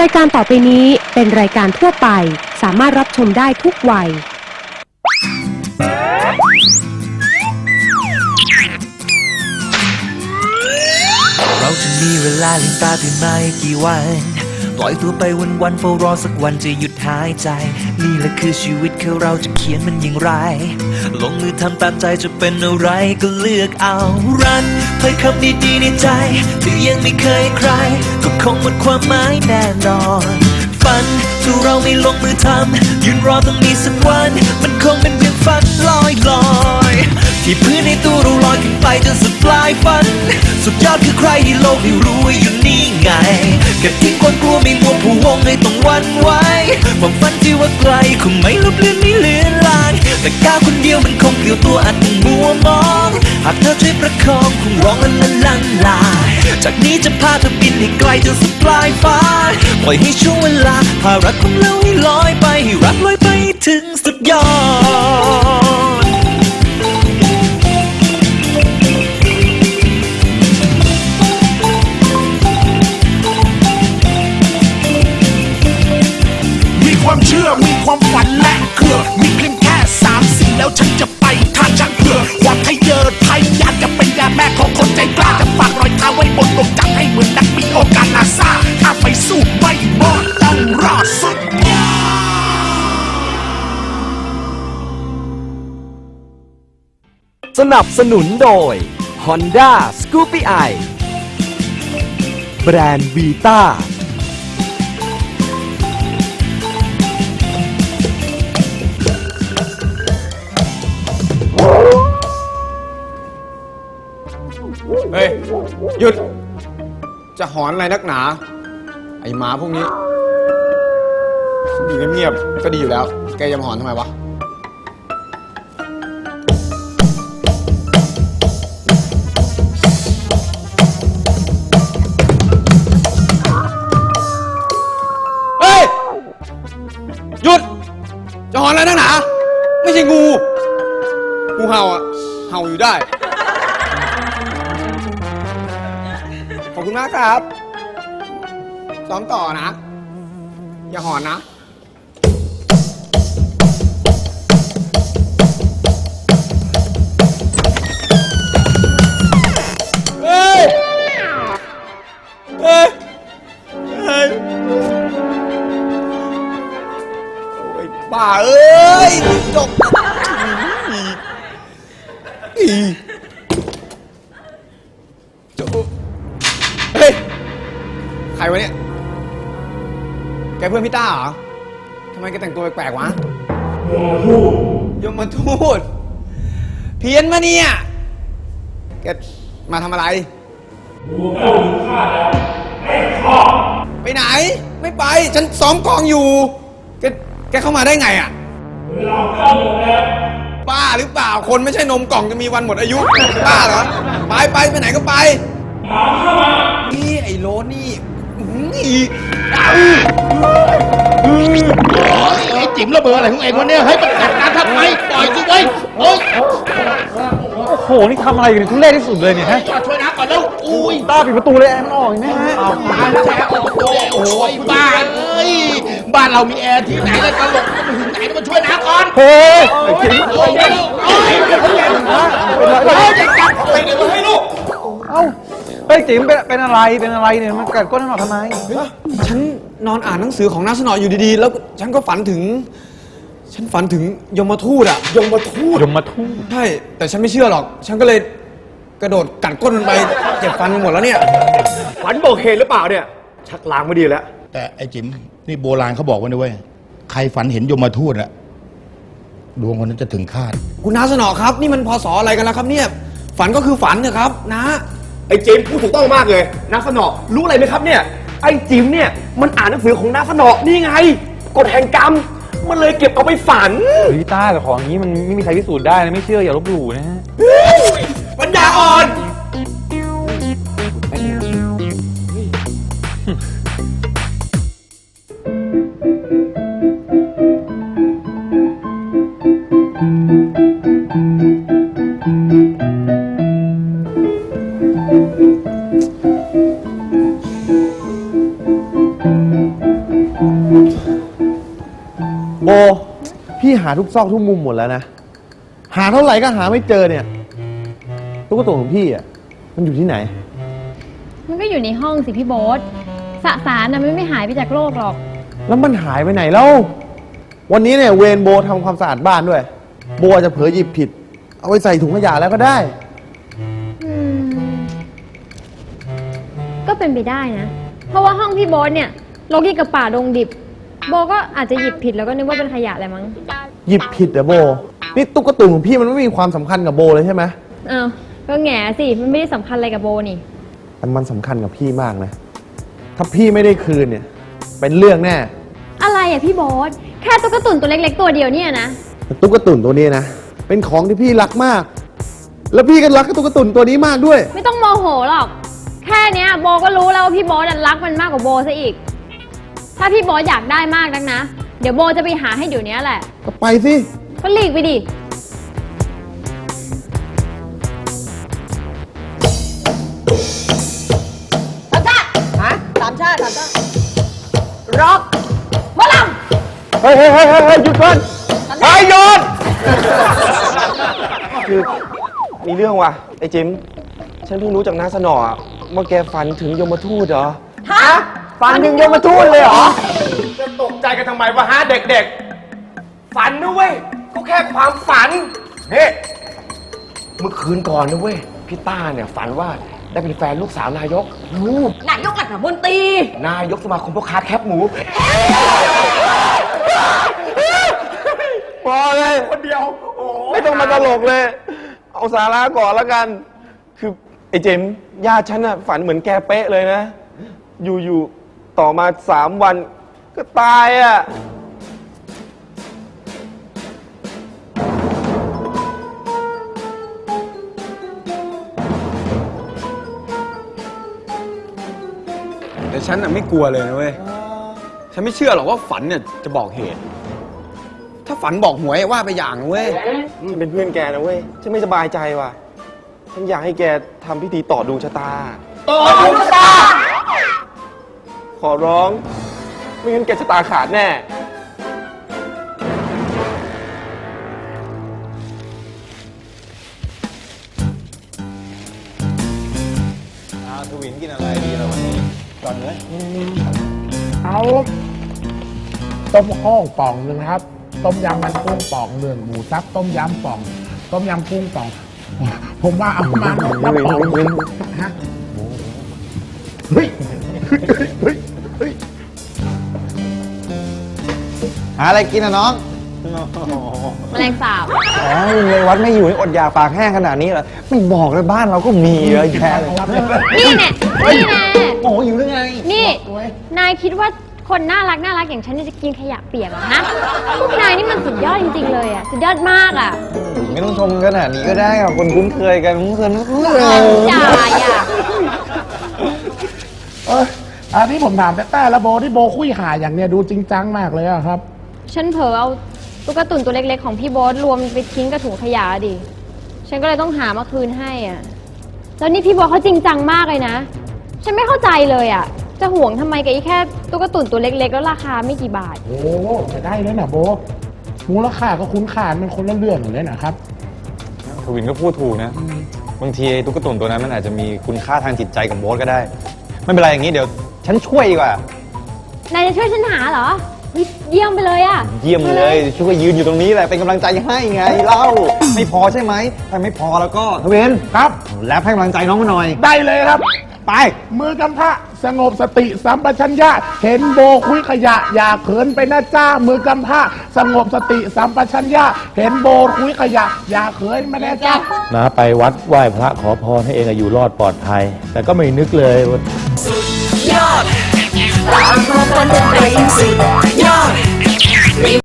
รายการต่อไปนี้เป็นรายการทั่วไป สามารถรับชมได้ทุกวัย เราจะมีเวลาลืมตาตื่นมาอีกกี่วัน ปล่อยตัวไปวันวันๆเฝ้ารอสักวันจะหยุด หายใจ นี่แหละคือชีวิตคือเราจะเขียนมันอย่างไร ลงมือทำตามใจจะเป็นอะไรก็เลือกเอารันเผยคำดีๆในใจที่ยังไม่เคยใคร ก็คงหมดความหมายแน่นอนฝันถ้าเราไม่ลงมือทำยืนรอต้องมีสักวัน มันคงเป็นเพียงฝันลอยลอยที่พื้นในตัวเราลอยขึ้นไปจนสุดปลายฝัน สุดยอดคือใครที่โลกได้รู้ว่าอยู่นี่ไงแค่ทิ้งความกลัวไม่มัวผู้วงให้ต้องวันไหว ความฝันที่ว่าไกลคงไม่ลบเลือนไม่เลือนลางแต่ก้าวคนเดียวมันคงเปลี่ยวตัวอันมัวมอง หากเธอช่วยประคองคงร้องละลันลังลา จากนี้จะพาเธอบินให้ไกลจนสุดปลายฟ้าปล่อยให้ช่วงเวลาพารักของเราให้ลอยไปให้รักลอยไปถึงสุดยอด สนับสนุนโดย Honda Scoopy i แบรนด์วีต้าเฮ้ย หยุด จะหอนอะไรนักหนา ไอหมาพวกนี้อยู่เงียบๆก็ดีอยู่แล้ว แกจะมาหอนทำไมวะ ขอบคุณมากครับซ้อมต่อนะ อย่าหอนนะเฮ้ยเฮ้ยเฮ้ยโอ้ยบ้าเอ้ยจบอี ใครวะเนี่ย แกเพื่อนพี่ต้าเหรอทำไมแกแต่งตัวแปลกๆวะยมมาทูตเพี้ยนมาเนี่ย แกมาทำอะไรไปไหน ไม่ไป ฉันซ้อมกองอยู่ แก แกเข้ามาได้ไงอะป้าหรือเปล่า คนไม่ใช่นมกล่องจะมีวันหมดอายุ ป้าเหรอ ไปไปไปไหนก็ไปนี่ไอ้โรสนี่ อื้อหืออีไอ้จิ๋มระเบิดอะไรของเองวะเนี่ยให้ประกาศการทำไมปล่อยสิเว้โอ้ยโอ้โห นี่ทำอะไรกันทุเรศที่สุดเลยเนี่ยฮะจอดช่วยนะก่อนแล้วอุ้ยต้าปิดประตูเลยแอร์มันออกเนไหมฮะตายแล้วแกโอ้ยโอ้ยบ้าเอ้ยบ้านเรามีแอร์ที่ไหนแล้วตลกก็มาถึงไหนแล้วมาช่วยนะก่อนเฮ้ยโอ้ยโอ้ยโอ้ยโอ้ยจับไปเดี๋ยวให้ลูกเอ้า ฮ้ยจิ๋มเป็นเป็นอะไรเป็นอะไรเนี่ยมันกัดก้นหนอทำไมฉันนอนอ่านหนังสือของนาสนออยู่ดีๆ แล้วฉันก็ฝันถึง ฉันฝันถึงยมทูตอะยมทูตยมมาทูตใช่แต่ฉันไม่เชื่อหรอก ฉันก็เลยกระโดดกัดก้นมันไปเจ็บฟันไปหมดแล้วเนี่ย ฝันบอกเหตุหรือเปล่าเนี่ย ชักลางไม่ดีแล้ว แต่ไอ้จิ๋มนี่โบราณเขาบอกไว้นะเว้ยใครฝันเห็นยมทูตอะดวงคนนั้นจะถึงคาด คุณนาสนอครับ นี่มันพศอะไรกันแล้วครับเนี่ย ฝันก็คือฝันเถอะครับนะ ไอ้เจมส์พูดถูกต้องมากเลยนักสนอรู้อะไรไหมครับเนี่ย ไอ้จิมเนี่ยมันอ่านหนังสือของนักสนอนี่ไง กฎแห่งกรรม มันเลยเก็บเอาไปฝัน เฮ้ยต้าแต่ของอย่างนี้มันไม่มีใครพิสูจน์ได้นะไม่เชื่ออย่าลบหลู่นะฮะปัญญ บพี่หาทุกซอกทุกมุมหมดแล้วนะ หาเท่าไหร่ก็หาไม่เจอเนี่ยตุ๊กตาของพี่อะมันอยู่ที่ไหน มันก็อยู่ในห้องสิพี่โบ๊ทสสารนะมันไม่หายไปจากโลกหรอก แล้วมันหายไปไหนแล้ว วันนี้เนี่ยเวรโบทำความสะอาดบ้านด้วย โบอาจจะเผลอหยิบผิด เอาไปใส่ถุงขยะแล้วก็ได้ อืม ก็เป็นไปได้นะ เพราะว่าห้องพี่โบ๊ทเนี่ยรกยิ่งกับป่าดงดิบ โบก็อาจจะหยิบผิดแล้วก็นึกว่าเป็นขยะแหละมั้งหยิบผิดเหรอโบ นี่ตุ๊กตาของพี่มันไม่มีความสำคัญกับโบเลยใช่ไหมอ้าวก็แง่สิมันไม่ได้สำคัญอะไรกับโบนี่ แต่มันสำคัญกับพี่มากนะ ถ้าพี่ไม่ได้คืนเนี่ย เป็นเรื่องแน่อะไรอะพี่โบ๊ทแค่ตุ๊กตุ่นตัวเล็ก ๆ ตัวเดียวเนี่ยนะ แต่ตุ๊กตุ่นตัวนี้นะ เป็นของที่พี่รักมาก แล้วพี่ก็รักตุ๊กตุ่นตัวนี้มากด้วย ไม่ต้องโมโหหรอก แค่เนี้ยโบก็รู้แล้วว่าพี่โบ๊ทอะรักมันมากกว่าโบซะอีก ถ้าพี่โบ๊ทอยากได้มากนักนะ เดี๋ยวโบจะไปหาให้เดี๋ยวนี้แหละ ก็ไปสิ ก็หลีกไปดิเฮ้ยเฮ้ยเฮ้ยเฮ้ยเฮ้ยหยุดก่อนเฮ้ยหยุดคือมีเรื่องว่ะไอ้จิม ฉันเพิ่งรู้จากน้าสนออะว่าแกฝันถึงยมทูตเหรอฮะ ฟันถึงยมทูตเลยเหรอ จะตกใจกันทำไมวะฮะเด็กๆ ฝันนะเว้ยก็แค่ความฝันเฮ้เมื่อคืนก่อนนะเว้ยพี่ต้าเนี่ยฝันว่าได้เป็นแฟนลูกสาวนายกนายกรัฐมนตรีนายกสมาคมพ่อค้าแคบหมูพอเลยคนเดียวไม่ต้องมาตลกเลย เอาสาระก่อนแล้วกัน คือไอ้เจมส์ญาติฉันน่ะฝันเหมือนแกเป๊ะเลยนะ อยู่ๆ ต่อมาสามวันก็ตายอะ แต่ฉันน่ะไม่กลัวเลยนะเว้ย ฉันไม่เชื่อหรอกว่าฝันเนี่ยจะบอกเหตุ ถ้าฝันบอกหวยว่าไปอย่างนะเว้ย ฉันเป็นเพื่อนแกนะเว้ย ฉันไม่สบายใจว่ะ ฉันอยากให้แกทำพิธีต่อดวงชะตา ต่อดวงชะตา ขอร้อง ไม่งั้นแกชะตาขาดแน่เอาต้มข้องป่องหนึ่งครับ ต้มยำมันกุ้งป่องหนึ่งหมูสับต้มยำป่อง ต้มยำกุ้งป่อง ผมว่าเอามาหนึ่งกระป๋องฮะเฮ้ยเฮ้ยเฮ้ย หาอะไรกินอะน้องแมลงสาบอ๋อในวัดไม่อยู่ให้อดอยากปากแห้งขนาดนี้เหรอไม่บอกเลยบ้านเราก็มีเยอะแยะเลยนี่แน่นี่แน่โอ้อยู่ได้ไง นี่ นายคิดว่าคนน่ารักน่ารักอย่างฉันเนี่ยจะกินขยะเปียกเหรอฮะพวกนายนี่มันสุดยอดจริงๆเลยอะสุดยอดมากอะไม่ต้องชมขนาดนี้ก็ได้ค่ะคนคุ้นเคยกันคุ้นเคยนะอย่าอย่าเอออันนี้ผมถามแต่แต่ละโบที่โบคุยหาอย่างเนี้ยดูจริงจังมากเลยอะครับ ฉันเผลอเอาตุ๊กตุ่นตัวเล็กๆของพี่โบ๊ทรวมไปทิ้งกับถุงขยะดิ ฉันก็เลยต้องหามาคืนให้อะ แล้วนี่พี่โบ๊ทเขาจริงจังมากเลยนะ ฉันไม่เข้าใจเลยอะ จะห่วงทำไมกับไอ้แค่ตุ๊กตุ่นตัวเล็กๆ แล้วราคาไม่กี่บาท โอ้จะได้เลยนะโบมูลค่าก็คุ้นค่ามันคนละเรื่องเลยนะครับ ทวินก็พูดถูกนะ บางทีไอ้ตุ๊กตุ่นตัวนั้นมันอาจจะมีคุณค่าทางจิตใจกับโบ๊ทก็ได้ ไม่เป็นไรอย่างนี้เดี๋ยว ฉันช่วยดีกว่า นายจะช่วยฉันหาเหรอ เฮ้ยเยี่ยมไปเลยอะเยี่ยมเลยช่วยยืนอยู่ตรงนี้แหละเป็นกำลังใจให้ไงเล่าไม่พอใช่ไหมถ้าไม่พอแล้วก็ทวินครับแลบให้กำลังใจน้องมาหน่อย ได้เลยครับ ไป มือกำพระสงบสติสัมปชัญญะเห็นโบคุยขยะ อย่าเขินไปนะจ้ามือกำพระสงบสติสัมปชัญญะเห็นโบคุยขยะ อย่าเขินมานะจ้านะไปวัดไหว้พระขอพรให้เองอะอยู่รอดปลอดภัย แต่ก็ไม่นึกเลยว่า ตามมาคนจะไปสุดยอด